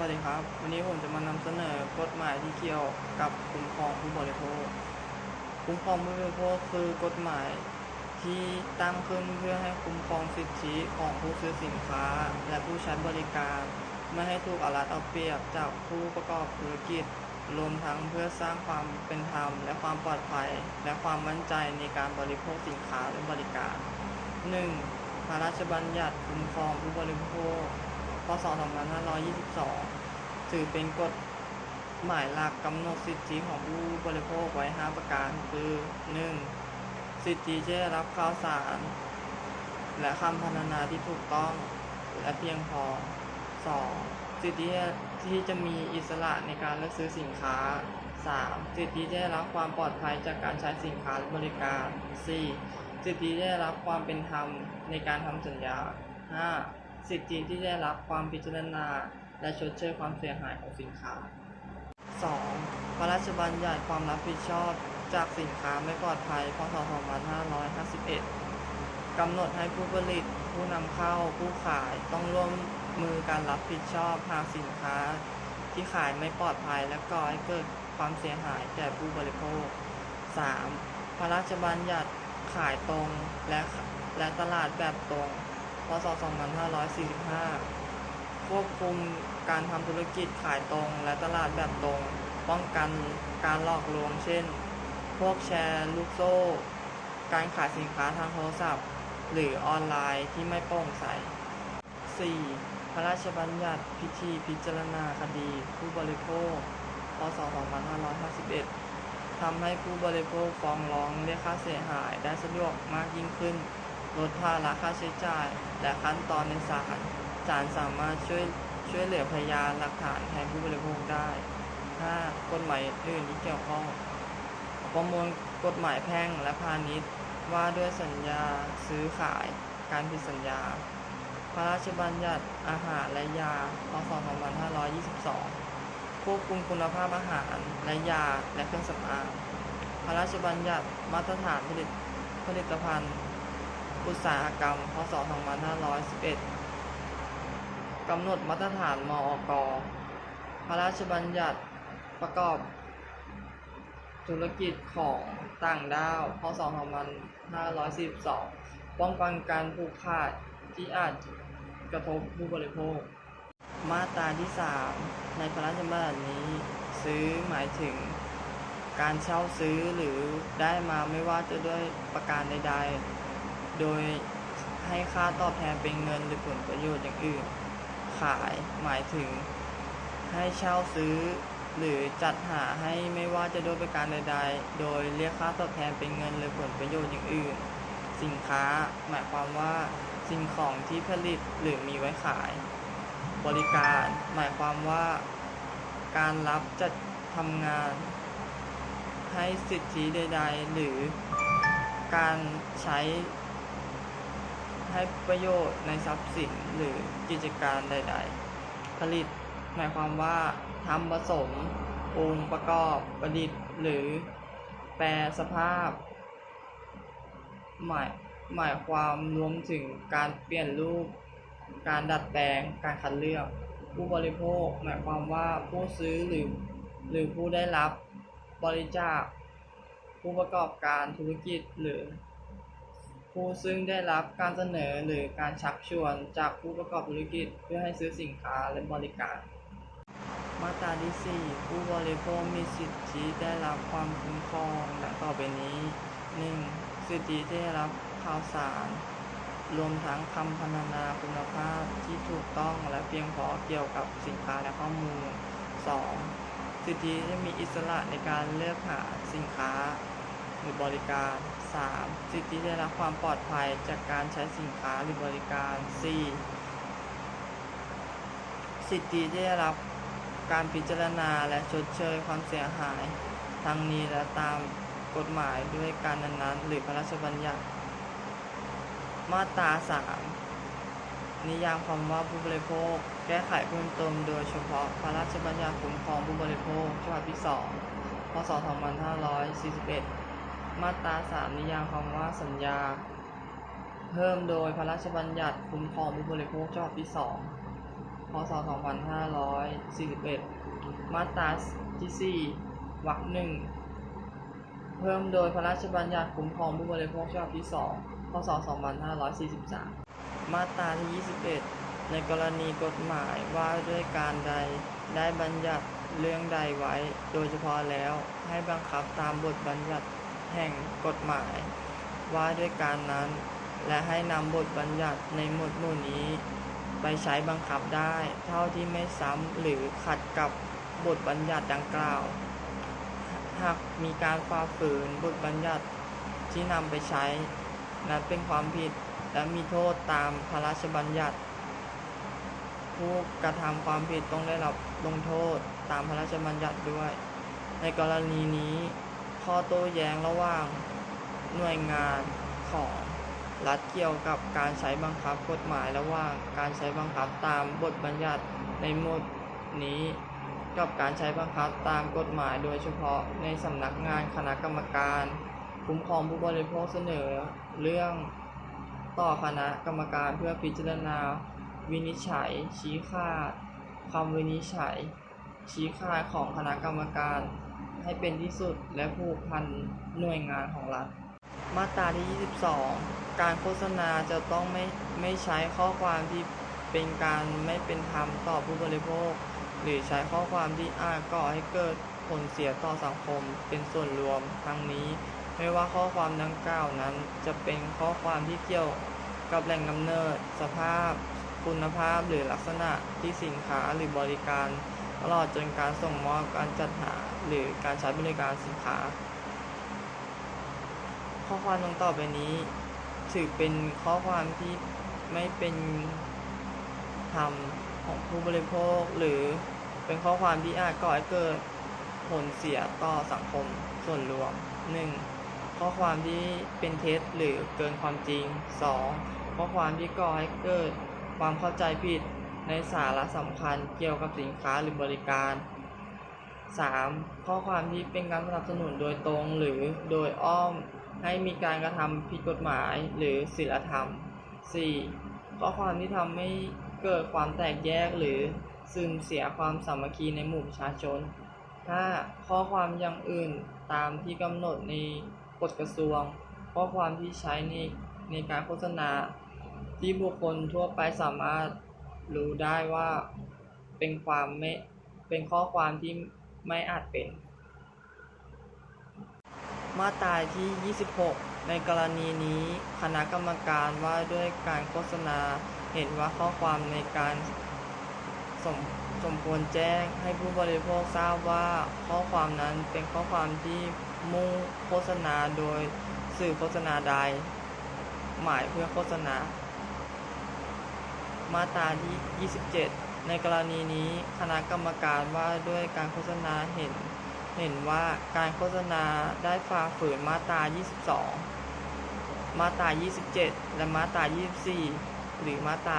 วัสดีครับ วันนี้ผมจะมานำเสนอกฎหมายที่เกี่ยวกับคุ้มครองผู้บริโภค คุ้มครองผู้บริโภคคือกฎหมายที่ตั้งขึ้นเพื่อให้คุ้มครองสิทธิของผู้ซื้อสินค้า และผู้ใช้บริการ ไม่ให้ถูกเอารัดเอาเปรียบจากผู้ประกอบธุรกิจ รวมทั้งเพื่อสร้างความเป็นธรรม และความปลอดภัย และความมั่นใจในการบริโภคสินค้าและบริการ 1. พระราชบัญญัติคุ้มครองผู้บริโภค พศ 2522 ถือเป็นกฎหมายหลักกำหนดสิทธิของผู้บริโภคไว้ 5 ประการ คือ 1. สิทธิที่ได้รับข่าวสาร และคำพรรณนาที่ถูกต้องและเพียงพอ 2. สิทธิที่จะมีอิสระในการเลือกซื้อสินค้า 3. สิทธิที่ได้รับความปลอดภัยจากการใช้สินค้าและบริการ 4. สิทธิที่ได้รับความเป็นธรรมในการทำสัญญา 5. สิทธิที่ได้รับความพิจารณา และชดเชยความเสียหายของสินค้า 2. พระราชบัญญัติความรับผิดชอบจากสินค้าไม่ปลอดภัย พศ 2551 กำหนดให้ผู้ผลิต ผู้นำเข้า ผู้ขายต้องร่วมมือการรับผิดชอบหากสินค้า ที่ขายไม่ปลอดภัยและก่อให้เกิดความเสียหายแก่ผู้บริโภค 3. พระราชบัญญัติขายตรงและและตลาดแบบตรง พศ 2545 ควบคุมการทำธุรกิจขายตรงและตลาดแบบตรง ป้องกันการหลอกลวง เช่น พวกแชร์ลูกโซ่ การขายสินค้าทางโทรศัพท์ หรือออนไลน์ที่ไม่โปร่งใส 4. พระราชบัญญัติพิธีพิจารณาคดี ผู้บริโภค พศ 2551ทำให้ผู้บริโภคฟ้องร้องเรียกค่าเสียหายได้สะดวกมากยิ่งขึ้น ลดภาระค่าใช้จ่าย และขั้นตอนในศาลศาลสามารถช่วยช่วยเหลือพยานหลักฐานแทนผู้บริโภคได้ 5. กฎหมายอื่นที่เกี่ยวข้อง ประมวลกฎหมายแพ่งและพาณิชย์ว่าด้วยสัญญาซื้อขายการผิดสัญญา พระราชบัญญัติอาหารและยา พศ 2522 ควบคุมคุณภาพอาหารและยาและเครื่องสำอาง พระราชบัญญัติมาตรฐานผลิตผลิตภัณฑ์ อุตสาหกรรม พศ 2511 กำหนดมาตรฐานมอกพระราชบัญญัติประกอบธุรกิจของต่างด้าว พศ 2542 ป้องกันการผูกขาดที่อาจกระทบผู้บริโภค มาตราที่ 3 ในพระราชบัญญัตินี้ ซื้อหมายถึง การเช่าซื้อหรือได้มาไม่ว่าจะด้วยประการใด ๆ โดยให้ค่าตอบแทนเป็นเงินหรือผลประโยชน์อย่างอื่น ขายหมายถึง ให้เช่าซื้อ หรือจัดหาให้ไม่ว่าจะด้วยประการใดๆ โดยเรียกค่าตอบแทนเป็นเงินหรือผลประโยชน์อย่างอื่น สินค้าหมายความว่าสิ่งของที่ผลิตหรือมีไว้ขาย บริการหมายความว่า การรับจัดทำงาน ให้สิทธิใด ๆ หรือการใช้ ให้ประโยชน์ในทรัพย์สินหรือกิจการใด ๆ ผลิต หมายความว่าทำผสมองค์ประกอบประดิษฐ์หรือแปรสภาพ หมายหมายความรวมถึงการเปลี่ยนรูป การดัดแปลง การคัดเลือก ผู้บริโภค หมายความว่าผู้ซื้อหรือหรือผู้ได้รับบริจาค ผู้ประกอบการธุรกิจหรือ ผู้ซึ่งได้รับการเสนอหรือการชักชวนจากผู้ประกอบธุรกิจเพื่อให้ซื้อสินค้าและบริการ มาตราที่ 4 ผู้บริโภคมีสิทธิได้รับความคุ้มครองดังต่อไปนี้ 1. สิทธิที่ได้รับข่าวสาร รวมทั้งคำพรรณนาคุณภาพที่ถูกต้องและเพียงพอเกี่ยวกับสินค้าและข้อมูล 2. สิทธิที่มีอิสระในการเลือกหาสินค้า รือบริการ 3. สิทธิได้รับความปลอดภัยจากการใช้สินค้าหรือบริการ 4. สิทธิได้รับการพิจารณาและชดเชยความเสียหายทั้งนี้และตามกฎหมายด้วยการนั้นๆ หรือพระราชบัญญัติ มาตรา 3 นิยามคำว่าผู้บริโภค แก้ไขเพิ่มเติมโดยเฉพาะพระราชบัญญัติคุ้มครองผู้บริโภคฉบับที่ 2 พศ 2541 มาตรา3นิยามคำว่าสัญญา เพิ่มโดยพระราชบัญญัติคุ้มครองผู้บริโภคฉบับที่2พศ2541 มาตราที่4วรรคหนึ่งเพิ่มโดยพระราชบัญญัติคุ้มครองผู้บริโภคฉบับที่2พศ2543 มาตราที่ 21 ในกรณีกฎหมายว่าด้วยการใดได้บัญญัติเรื่องใดไว้ โดยเฉพาะแล้วให้บังคับตามบทบัญญัติ แห่งกฎหมาย ว่าด้วยการนั้น และให้นำบทบัญญัติในหมวดหมู่นี้ ไปใช้บังคับได้ เท่าที่ไม่ซ้ำหรือขัดกับบทบัญญัติดังกล่าว หากมีการฝ่าฝืนบทบัญญัติที่นำไปใช้ นั้นเป็นความผิดและมีโทษตามพระราชบัญญัติ ผู้กระทำความผิดต้องได้รับลงโทษตามพระราชบัญญัติด้วย ในกรณีนี้ ข้อโต้แย้งระหว่างหน่วยงานของรัฐเกี่ยวกับการใช้บังคับกฎหมายระหว่างการใช้บังคับตามบทบัญญัติในหมวดนี้ กับการใช้บังคับตามกฎหมายโดยเฉพาะในสำนักงานคณะกรรมการ คุ้มครองผู้บริโภคเสนอ เรื่องต่อคณะกรรมการเพื่อพิจารณา วินิจฉัย ชี้ขาดคำวินิจฉัย ชี้ขาดของคณะกรรมการ ให้เป็นที่สุดและผูกพันหน่วยงานของรัฐ มาตราที่ 22 การโฆษณาจะต้องไม่ไม่ใช้ข้อความที่เป็นการไม่เป็นธรรมต่อผู้บริโภค หรือใช้ข้อความที่อาจก่อให้เกิดผลเสียต่อสังคม เป็นส่วนรวมทั้งนี้ ไม่ว่าข้อความดังกล่าวนั้น จะเป็นข้อความที่เกี่ยวกับแหล่งกำเนิด สภาพ คุณภาพหรือลักษณะที่สินค้าหรือบริการ ตลอดจนการส่งมอบการจัดหา หรือการใช้บริการสินค้า ข้อความดังต่อไปนี้ ถือเป็นข้อความที่ไม่เป็นธรรมของผู้บริโภค หรือเป็นข้อความที่อาจก่อให้เกิดผลเสียต่อสังคมส่วนรวม 1. ข้อความที่เป็นเท็จหรือเกินความจริง 2. ข้อความที่ก่อให้เกิดความเข้าใจผิดในสาระสำคัญเกี่ยวกับสินค้าหรือบริการ 3. ข้อความที่เป็นการสนับสนุนโดยตรงหรือโดยอ้อมให้มีการกระทำผิดกฎหมายหรือศีลธรรม 4. ข้อความที่ทำให้เกิดความแตกแยกหรือซึมเสียความสามัคคีในหมู่ประชาชน 5. ข้อความอย่างอื่นตามที่กำหนดในกฎกระทรวง ข้อความที่ใช้ในในการโฆษณา ที่บุคคลทั่วไปสามารถรู้ได้ว่าเป็นความไม่เป็นข้อความที่ ไม่อาจเป็น มาตราที่ 26 ในกรณีนี้คณะกรรมการว่าด้วยการโฆษณาเห็นว่าข้อความในการสมสมควรแจ้งให้ผู้บริโภคทราบว่าข้อความนั้นเป็นข้อความที่มุ่งโฆษณาโดยสื่อโฆษณาใด หมายเพื่อโฆษณา มาตราที่ 27 ในกรณีนี้คณะกรรมการว่าด้วยการโฆษณาเห็น เห็นว่าการโฆษณาได้ฝ่าฝืนมาตรา 22 มาตรา 27 และมาตรา 24 หรือมาตรา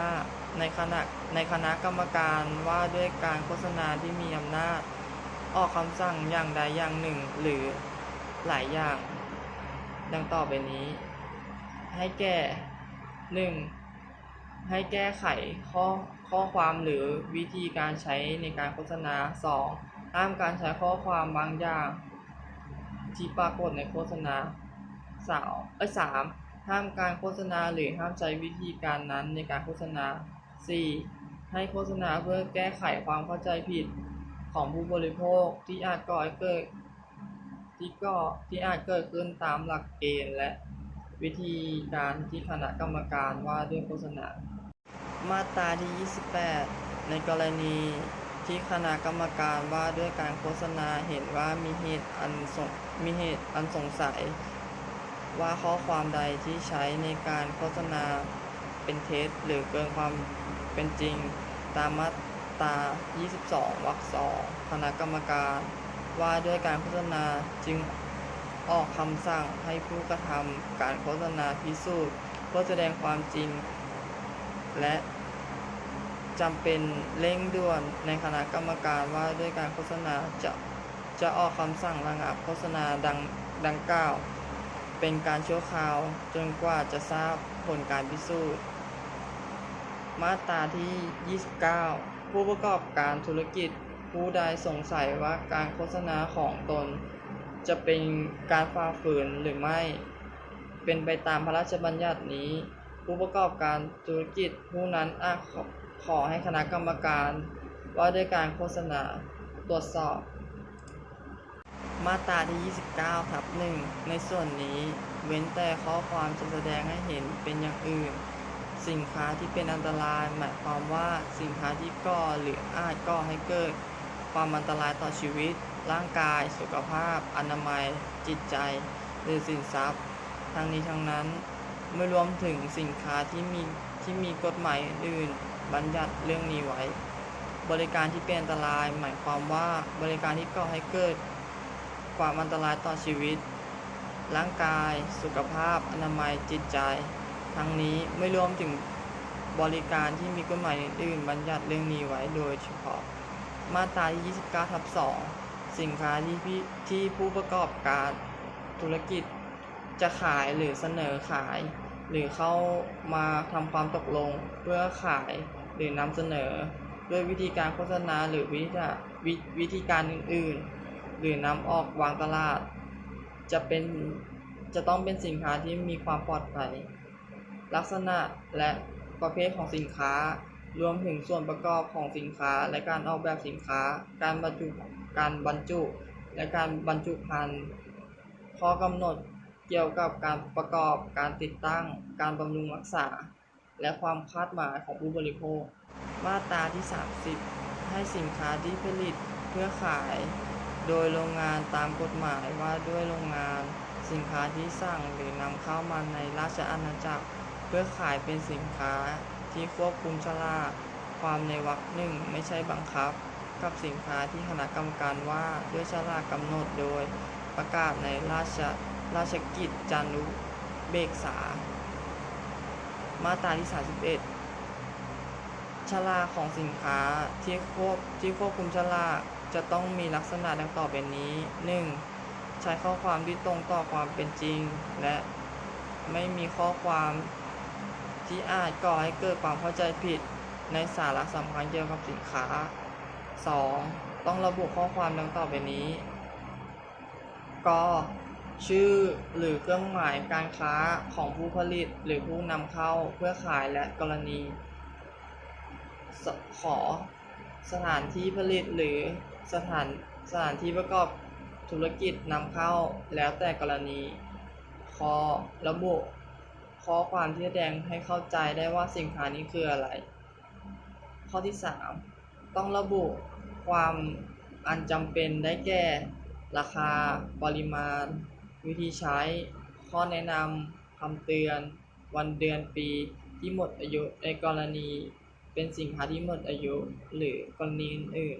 25 ในคณะในคณะกรรมการว่าด้วยการโฆษณาที่มีอำนาจ ออกคำสั่งอย่างใดอย่างหนึ่ง หรือหลายอย่าง ดังต่อไปนี้ ให้แก่ 1. ให้แก้ไขข้อข้อความหรือวิธีการใช้ในการโฆษณา 2. ห้ามการใช้ข้อความบางอย่าง ที่ปรากฏในโฆษณาสาวเอ้ยสามห้ามการโฆษณาหรือห้ามใช้วิธีการนั้นในการโฆษณา 4. ให้โฆษณาเพื่อแก้ไขความเข้าใจผิดของผู้บริโภคที่อาจก่อให้เกิดที่ก็ที่อาจเกิดขึ้นตามหลักเกณฑ์และ วิธีการที่คณะกรรมการว่าด้วยโฆษณา มาตราที่ 28 ในกรณีที่คณะกรรมการว่าด้วยการโฆษณาเห็นว่ามีเหตุอันสงมีเหตุอันสงสัย ว่าข้อความใดที่ใช้ในการโฆษณาเป็นเท็จหรือเกินความเป็นจริง ตามมาตรา 22 วรรคสองคณะกรรมการว่าด้วยการโฆษณาจึง ออกคำสั่งให้ผู้กระทำการโฆษณาพิสูจน์เพื่อแสดงความจริง และจำเป็นเร่งด่วนในคณะกรรมการว่าด้วยการโฆษณาจะจะออกคำสั่งระงับโฆษณาดังดังกล่าว เป็นการชั่วคราวจนกว่าจะทราบผลการพิสูจน์ มาตราที่ 29 ผู้ประกอบการธุรกิจผู้ใดสงสัยว่าการโฆษณาของตน จะเป็นการฝ่าฝืนหรือไม่ เป็นไปตามพระราชบัญญัตินี้ ผู้ประกอบการธุรกิจผู้นั้นอาจขอขอให้คณะกรรมการ ว่าด้วยการโฆษณาตรวจสอบ มาตราที่ 29ทับ1ในส่วนนี้ เว้นแต่ข้อความจะแสดงให้เห็นเป็นอย่างอื่น สินค้าที่เป็นอันตราย หมายความว่าสินค้าที่ก่อหรืออาจก่อให้เกิด ความอันตรายต่อชีวิต ร่างกาย สุขภาพ อนามัย จิตใจ หรือสินทรัพย์ ทั้งนี้ทั้งนั้นไม่รวมถึงสินค้าที่มีที่มีกฎหมายอื่นบัญญัติเรื่องนี้ไว้ บริการที่เป็นอันตราย หมายความว่าบริการที่ก่อให้เกิดความอันตรายต่อชีวิต ร่างกาย สุขภาพ อนามัย จิตใจ ทั้งนี้ไม่รวมถึงบริการที่มีกฎหมายอื่นบัญญัติเรื่องนี้ไว้โดยเฉพาะ มาตราที่29ทับ2 สินค้าที่พี่ที่ผู้ประกอบการธุรกิจจะขายหรือเสนอขาย หรือเข้ามาทำความตกลงเพื่อขายหรือนำเสนอ ด้วยวิธีการโฆษณาหรือวิธีวิวิธีการอื่นๆ หรือนำออกวางตลาด จะเป็นจะต้องเป็นสินค้าที่มีความปลอดภัย ลักษณะและประเภทของสินค้ารวมถึงส่วนประกอบของสินค้าและการออกแบบสินค้า การบรรจุ การบรรจุ และการบรรจุภัณฑ์ข้อกำหนดเกี่ยวกับการประกอบการติดตั้ง การบำรุงรักษา และความคาดหมายของผู้บริโภค มาตราที่ 30 ให้สินค้าที่ผลิตเพื่อขาย โดยโรงงานตามกฎหมายว่าด้วยโรงงาน สินค้าที่สั่งหรือนำเข้ามาในราชอาณาจักร เพื่อขายเป็นสินค้าที่ควบคุมฉลากความในวรรคหนึ่งไม่ใช่บังคับ กับสินค้าที่คณะกรรมการว่าด้วยฉลากกำหนดโดยประกาศในราชราชกิจจานุเบกษา มาตราที่ 31 ฉลากของสินค้าที่ควบที่ควบคุมฉลากจะต้องมีลักษณะดังต่อไปนี้ 1. ใช้ข้อความที่ตรงต่อความเป็นจริง และไม่มีข้อความที่อาจก่อให้เกิดความเข้าใจผิดในสาระสำคัญเกี่ยวกับสินค้า 2. ต้องระบุข้อความดังต่อไปนี้กชื่อหรือเครื่องหมายการค้าของผู้ผลิตหรือผู้นำเข้าเพื่อขายและกรณีสขอสถานที่ผลิตหรือสถานสถานที่ประกอบธุรกิจนำเข้าแล้วแต่กรณีคอระบุข้อความที่แสดงให้เข้าใจได้ว่าสินค้านี้คืออะไร ข้อที่ 3 ต้องระบุ ความอันจำเป็นได้แก่ ราคาปริมาณ วิธีใช้ ข้อแนะนำคำเตือน วันเดือนปีที่หมดอายุในกรณี เป็นสินค้าที่หมดอายุหรือกรณีอื่น